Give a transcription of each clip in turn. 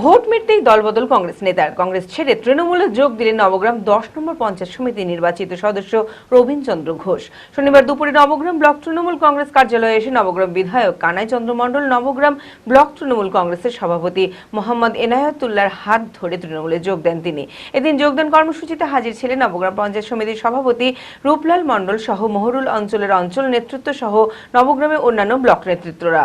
Vote মিটতেই দলবদল কংগ্রেস নেতার। কংগ্রেস ছেড়ে তৃণমূলে যোগ দিলেন নবগ্রাম দশ নম্বর পঞ্চায়েত সমিতি নির্বাচিত সদস্য রবীন্দ্র ঘোষ। শনিবার দুপুরে নবগ্রাম ব্লক তৃণমূল কংগ্রেস কার্যালয়ে এসে নবগ্রাম বিধায়ক কানাই চন্দ্র মণ্ডল, নবগ্রাম ব্লক তৃণমূল কংগ্রেসের সভাপতি মোহাম্মদ এনায়তুল্লাহর হাত ধরে তৃণমূলে যোগ দেন তিনি। এদিন যোগদান কর্মসূচিতে হাজির ছিলেন নবগ্রাম পঞ্চায়েত সমিতির সভাপতি রূপলাল মণ্ডল সহ মহরুল অঞ্চলের অঞ্চল নেতৃত্ব সহ নবগ্রামে অন্যান্য ব্লক নেতৃত্বরা।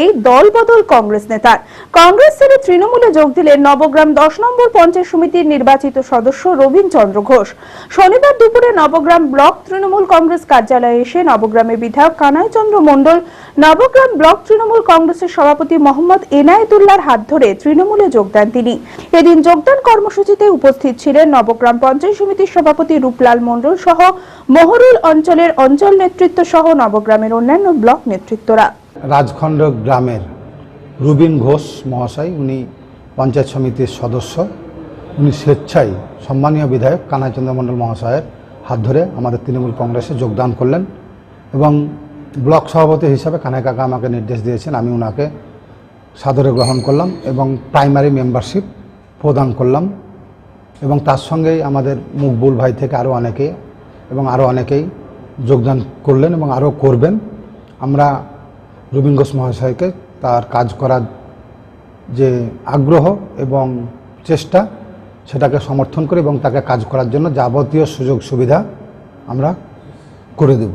মিটতেই দলবদল কংগ্রেস নেতার। কংগ্রেস ছেড়ে তৃণমূলে যোগ দিলেন নবগ্রাম দশ নম্বর পঞ্চায়েত সমিতির নির্বাচিত সদস্য রবীন চন্দ্র ঘোষ। শনিবার দুপুরে নবগ্রাম ব্লক তৃণমূল কংগ্রেস কার্যালয়ে এসে নবগ্রামের বিধায়ক কানাই চন্দ্র মণ্ডল, নবগ্রাম ব্লক তৃণমূল কংগ্রেসের সভাপতি মোহাম্মদ এনায়েতুল্লাহর হাত ধরে তৃণমূলে যোগদান তিনি। এদিন যোগদান কর্মসূচিতে উপস্থিত ছিলেন নবগ্রাম পঞ্চায়েত সমিতির সভাপতি রূপলাল মণ্ডল সহ মহরুল অঞ্চলের অঞ্চল নেতৃত্ব সহ নবগ্রামের অন্যান্য ব্লক নেতৃত্বরা। রাজখণ্ড গ্রামের রুবিন ঘোষ মহাশয়, উনি পঞ্চায়েত সমিতির সদস্য। উনি স্বেচ্ছায় সম্মানীয় বিধায়ক কানাইচন্দ্র মণ্ডল মহাশয়ের হাত ধরে আমাদের তৃণমূল কংগ্রেসে যোগদান করলেন এবং ব্লক সভাপতি হিসাবে কানাই কাকা আমাকে নির্দেশ দিয়েছেন, আমি ওনাকে সাদরে গ্রহণ করলাম এবং প্রাইমারি মেম্বারশিপ প্রদান করলাম এবং তার সঙ্গেই আমাদের মুকবুল ভাই থেকে আরও অনেকে এবং আরও অনেকেই যোগদান করলেন এবং আরও করবেন। আমরা রবীন ঘোষ মহাশয়কে তার কাজ করার যে আগ্রহ এবং চেষ্টা, সেটাকে সমর্থন করে এবং তাকে কাজ করার জন্য যাবতীয় সুযোগ সুবিধা আমরা করে দেব।